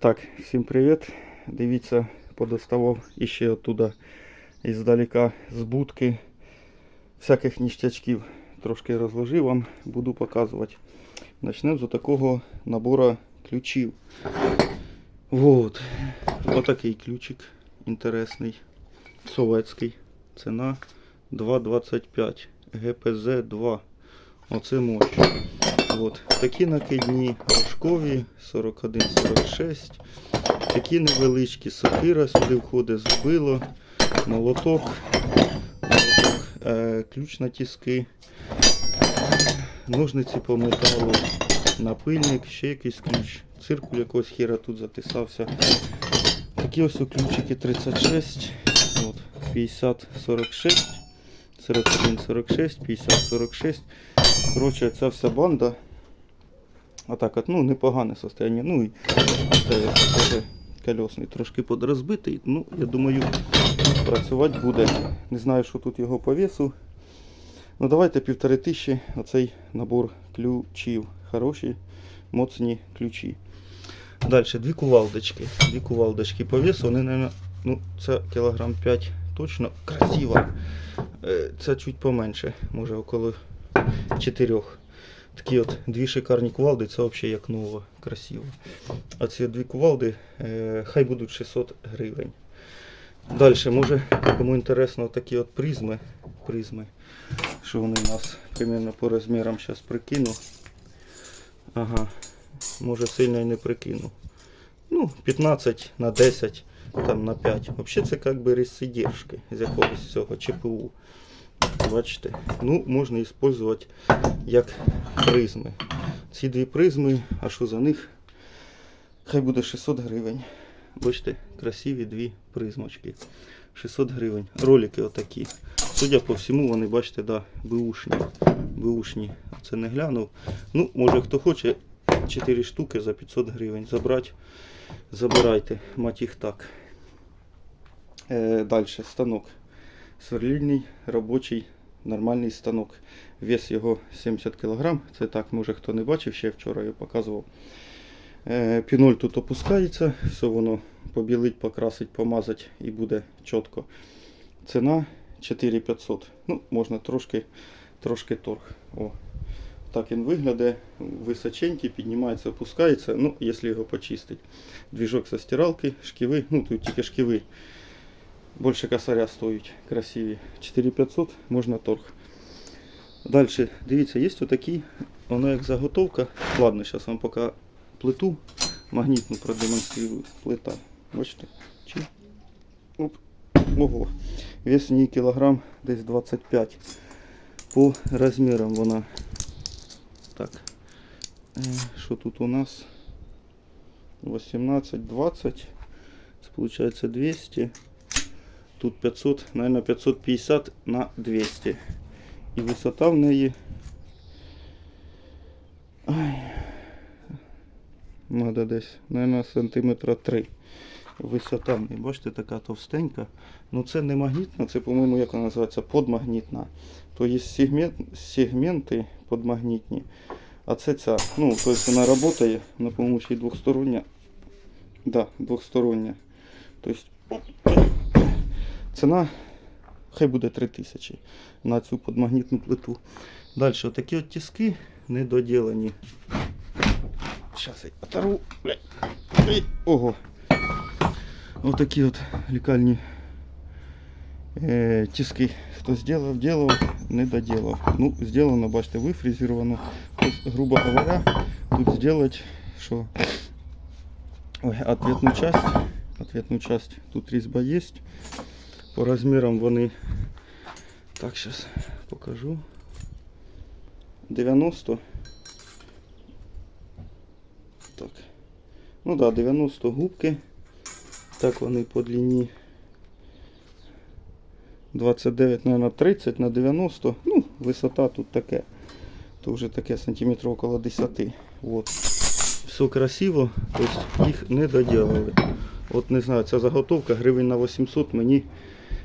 Так, всім привіт. Дивіться, подоставав іще оттуда іздалека з будки всяких ніштячків. Трошки розложив вам, буду показувати. Почнемо з такого набору ключів. Вот. Отакий ключик інтересний. Советський. Ціна 2,25. ГПЗ 2. Оце мощь. От. Такі накидні рожкові 41-46. Такі невеличкі сокира сюди входить зубило, молоток, молоток е, ключ на тіски, ножниці по металу, напильник, ще якийсь ключ, циркуль якогось хіра тут затисався. Такі ось ключики 36, от, 50 46, 41 46, 50 46. Коротше, ця вся банда. Отак от, ну, непогане состояние. Ну і це теж колесний трошки подрозбитий. Ну, я думаю, працювати буде. Не знаю, що тут його по весу. Ну давайте півтори тисячі оцей набор ключів. Хороші, моцні ключі. Далі дві кувалдочки. Дві кувалдочки по весу. Вони, мабуть, ну, це кілограм 5 точно. Красиво. Е, Це чуть поменше, може около 4. Такі от дві шикарні кувалди, це взагалі як ново, красиво. А ці дві кувалди е, хай будуть 600 гривень. Далі, може, кому інтересно, такі от призми. призми. Що вони у нас примерно по розмірам зараз прикину. Ага, може сильно і не прикину. Ну, 15 на 10, там на 5. Взагалі це як би розсидержки з якогось цього ЧПУ. Бачите? Ну, можна використовувати як призми. Ці дві призми, а що за них? Хай буде 600 гривень. Бачите, красиві дві призмочки. 600 гривень. Ролики отакі. Судя по всьому, вони, бачите, да, беушні. Беушні. Це не глянув. Ну, може хто хоче 4 штуки за 500 гривень забрати. Забирайте, мать їх так. Е, Далі станок. Сверлільний робочий нормальний станок. Вес його 70 кг. Це так, може хто не бачив, ще вчора я показував. Е, Піноль тут опускається, все воно побілить, покрасить, помазать і буде чітко. Ціна 4500. Ну, можна трошки, трошки торг. О. Так він виглядає, височенький, піднімається, опускається, ну, якщо його почистити. Двіжок со стиралки, шківи, ну тут тільки шківи. Більше косаря стоять красиві. 4500 можна торг. Далі, дивіться, є отакий, воно як заготовка. Ладно, зараз вам поки плиту магнітну продемонструю. Плита. Бачите? Чи? Оп. Ого. Вес в ній десь 25. По розмірам вона. Так. Е, Що тут у нас? 18, 20. Це получается 200. Тут 500, наверное, 550 на 200. І висота в неї. Ай. Надо десь, наверное, сантиметра 3. Висота в неї. Бачите, така товстенька. Ну це не магнітна, це, по-моєму, як вона називається, подмагнітна. То є сегмент, сегменти подмагнітні. А це ця. Ну, тобто вона працює, вона, по-моєму, ще. Да, двостороння. Тобто ціна хай буде 3000 на цю подмагнітну плиту. Далі отакі от тиски недоділені. Зараз я оторву. Ого. Отакі от лікальні е, тиски. Хто зробив, ділав, не доділав. Ну, зроблено, бачите, вифрезеровано. Тобто, грубо говоря, тут зробити, що Ой, часть. Ответну часть. Тут різьба є. По розмірам вони. Так, зараз покажу. 90. Так. Ну да, 90 губки. Так вони по длині 29, наверное, 30 на 90. Ну, висота тут таке. То вже таке сантиметрів около 10. Вот. Все красиво, тобто їх не доділили. От не знаю, ця заготовка гривень на 800 мені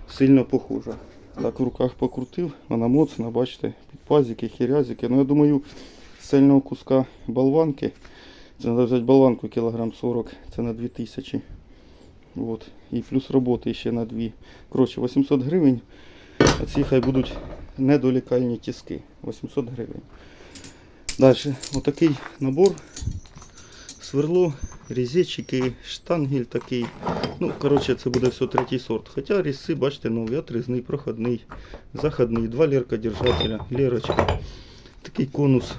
сильно похожа. Так в руках покрутив, вона моцна, бачите, підпазики, хірязики. Ну я думаю, сильного куска болванки Це треба взяти болванку кілограм 40, це на 2000. От. І плюс роботи ще на 2. Коротше, 800 гривень. А ці хай будуть недолікальні тіски. 800 гривень. Далі, отакий набор. Сверло, різечики, штангель такий. Ну, коротше, це буде все третій сорт. Хоча різці, бачите, новий, отрізний, проходний, заходний, два лірка держателя, лірочка. Такий конус.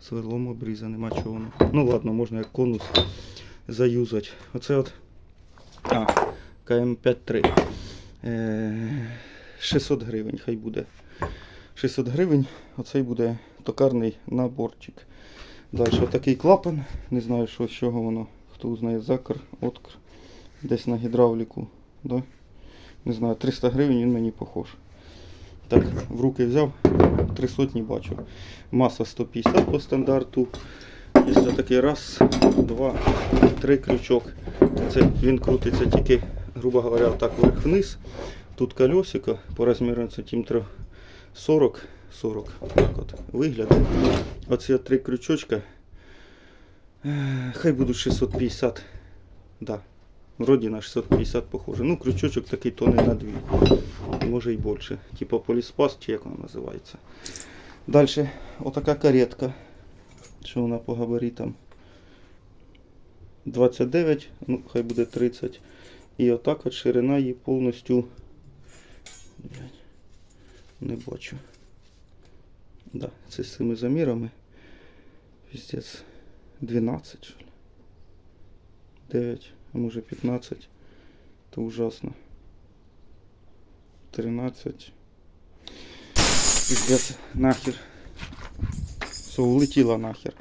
Сверлом обріза, нема чого. Ну ладно, можна як конус заюзати. Оце от. А, КМ53. Е, 600 гривень хай буде. 600 гривень, оцей буде токарний наборчик. Далі отакий клапан. Не знаю, що з чого воно. Хто узнає закр, откр. Десь на гідравліку. Да? Не знаю, 300 гривень він мені похож. Так, в руки взяв, три сотні бачу. Маса 150 по стандарту. Є такий раз, два, три крючок. Це він крутиться тільки, грубо говоря, так вверх-вниз. Тут колесико по розміру сантиметрів 40, 40 так от, виглядає. Оці три крючочка. Хай будуть 650. Да. Вроді на 650 похоже. Ну, крючочок такий тонний на 2. Може і більше. Типа поліспас, чи як вона називається. Далі, отака каретка. Що вона по габаритам? 29, ну хай буде 30. І отак от ширина її повністю. Не бачу. Да, це з цими замірами. Піздець. 12, що ли? 9, а може 15. Це ужасно. 13. Пиздец, нахер. Все, улетіло нахер.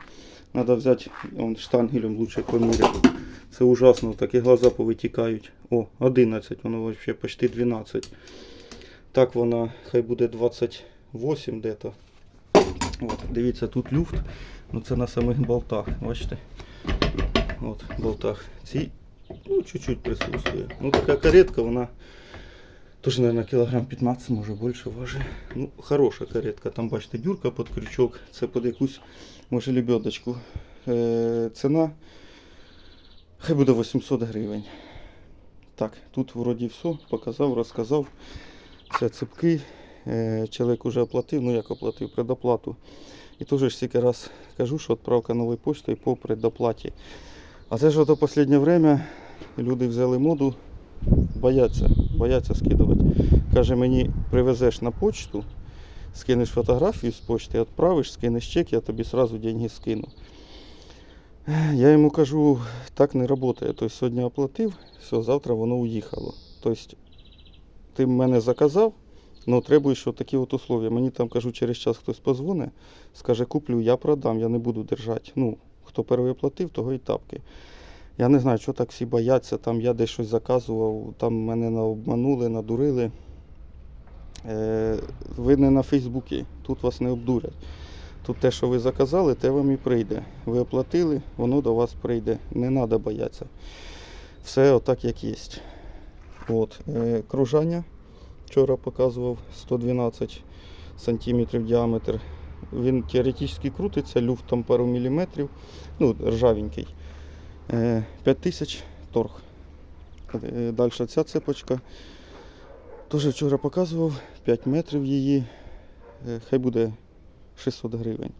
Надо взяти он штангелем лучше поміряти. Це ужасно, такі глаза повитікають. О, 11, воно вообще почти 12. Так вона хай буде 28 де-то. От, дивіться, тут люфт. Ну це на самих болтах, бачите? От, болтах. Ці, ну, чуть-чуть присутствує. Ну така каретка, вона Тоже, наверное, кілограм 15, може більше важить. Ну, хороша каретка. Там, бачите, дюрка під крючок. Це під якусь, може, лебедочку. Е, ціна хай буде 800 гривень. Так, тут вроді все, показав, розказав. Це цепки. Е, чоловік вже оплатив, ну як оплатив, предоплату. І теж стільки раз кажу, що відправка новою поштою по предоплаті. А це ж ото останнє время люди взяли моду бояться, бояться скидувати. Каже, мені привезеш на почту, скинеш фотографію з почти, відправиш, скинеш чек, я тобі сразу деньги скину. Я йому кажу, так не працює. Тобто сьогодні оплатив, все, завтра воно уїхало. Тобто ти мене заказав, але требуєш такі от условия. Мені там кажу, через час хтось позвоне, скаже, куплю, я продам, я не буду держати. Ну, хто перший оплатив, того і тапки. Я не знаю, що так всі бояться. Там я десь щось заказував, там мене обманули, надурили. Е, ви не на Фейсбуці, тут вас не обдурять. Тут те, що ви заказали, те вам і прийде. Ви оплатили, воно до вас прийде. Не треба боятися. Все отак, як є. От. Е, кружання вчора показував 112 сантиметрів діаметр. Він теоретично крутиться, люфт пару міліметрів, ну, ржавенький. Е, 5000 торг. Е, Далі ця цепочка. Теж вчора показував 5 метрів її. Е, Хай буде 600 гривень.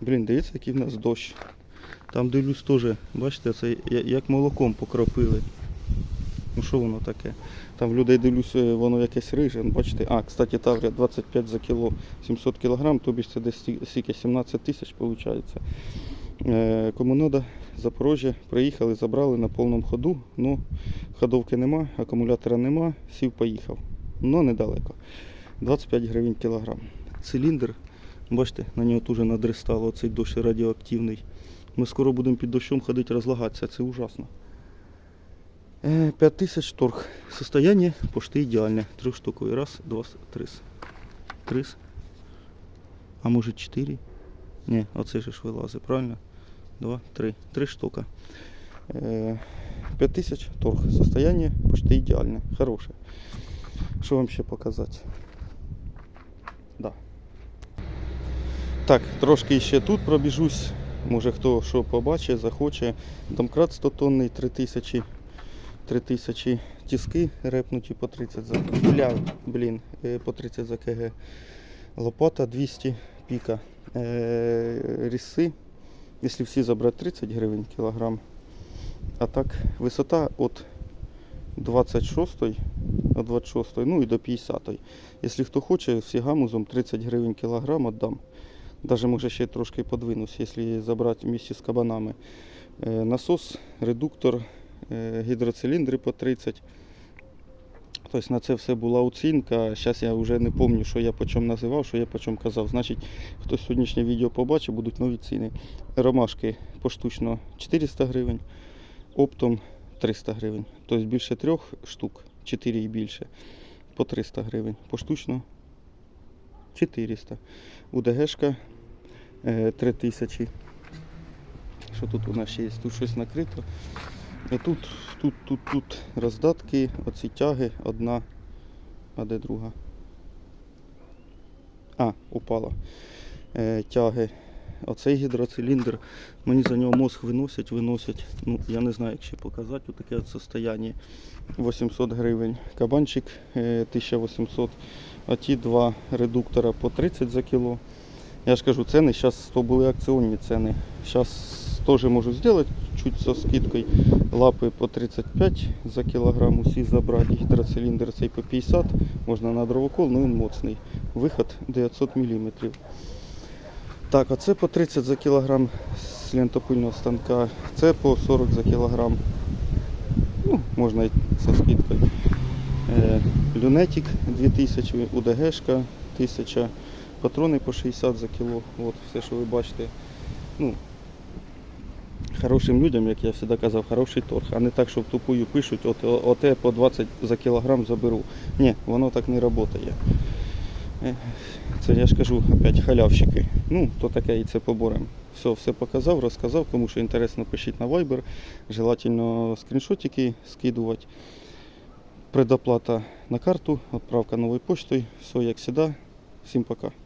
Блін, дивіться, який в нас дощ. Там дивлюсь теж, бачите, це як молоком покропили. Ну що воно таке? Там в людей дивлюсь, е, воно якесь риже. Ну, Бачите, а, кстати, таврія 25 за кіло 700 кілограм, тобі це десь сті- скільки 17 тисяч виходить. Е, Кому треба, Запорожжя, приїхали, забрали на повному ходу. Ну, ходовки нема, акумулятора нема, сів, поїхав. Ну, недалеко. 25 гривень кілограм. Циліндр, бачите, на нього теж надристало, цей дощ радіоактивний. Ми скоро будемо під дощом ходити розлагатися, це ужасно. Е, 5 тисяч торг. Состояние пошти ідеальне. Трьохштуковий. Раз, два, три. Три. А може чотири? Ні, оце ж вилазить, правильно? Два, три. Три штука. Е, 5 тисяч торг. Состояние почти ідеальне. Хороше. Що вам ще показати? Да. Так, трошки ще тут пробіжусь. Може хто що побачить, захоче. Домкрат 100 тонний, 3000, 3000 тіски репнуті по 30 за бля, блін, е, по 30 за КГ. Лопата 200 піка. Е, ріси, якщо всі забрати 30 гривень кілограм. А так, висота від 26 от 26 ну і до 50 Якщо хто хоче, всі гамузом 30 гривень кілограм віддам. Даже може ще трошки подвинусь, якщо забрати вместе з кабанами. Е, насос, редуктор, гідроциліндри по 30. Тобто на це все була оцінка. Зараз я вже не пам'ятаю, що я по чому називав, що я по чому казав. Значить, хто сьогоднішнє відео побачить, будуть нові ціни. Ромашки поштучно 400 гривень, оптом 300 гривень. Тобто більше трьох штук, 4 і більше, по 300 гривень. Поштучно 400. УДГшка е, 3000. Що тут у нас ще є? Тут щось накрито. І тут, тут, тут, тут роздатки, оці тяги, одна, а де друга? А, упала. Е, тяги. Оцей гідроциліндр, мені за нього мозг виносять, виносять. Ну, я не знаю, як ще показати, у таке от состояние. 800 гривень. Кабанчик е, 1800. А ті два редуктора по 30 за кіло. Я ж кажу, ціни зараз то були акціонні ціни. Зараз теж можу зробити чуть со скидкою. Лапи по 35 за кілограм усі забрати. Гідроциліндр цей по 50. Можна на дровокол, ну він моцний. Виход 900 мм. Так, а це по 30 за кілограм з лентопильного станка. Це по 40 за кілограм. Ну, можна і со скидкою. Люнетик 2000, УДГшка 1000, патрони по 60 за кіло. От все, що ви бачите. Ну, хорошим людям, як я завжди казав, хороший торг, а не так, що в тупую пишуть, от, оте по 20 за кілограм заберу. Ні, воно так не працює. Це я ж кажу, опять халявщики. Ну, то таке і це поборем. Все, все показав, розказав. Кому що інтересно, пишіть на Viber. Желательно скріншотики скидувати. Предоплата на карту, відправка новою поштою. Все як завжди. Всім пока.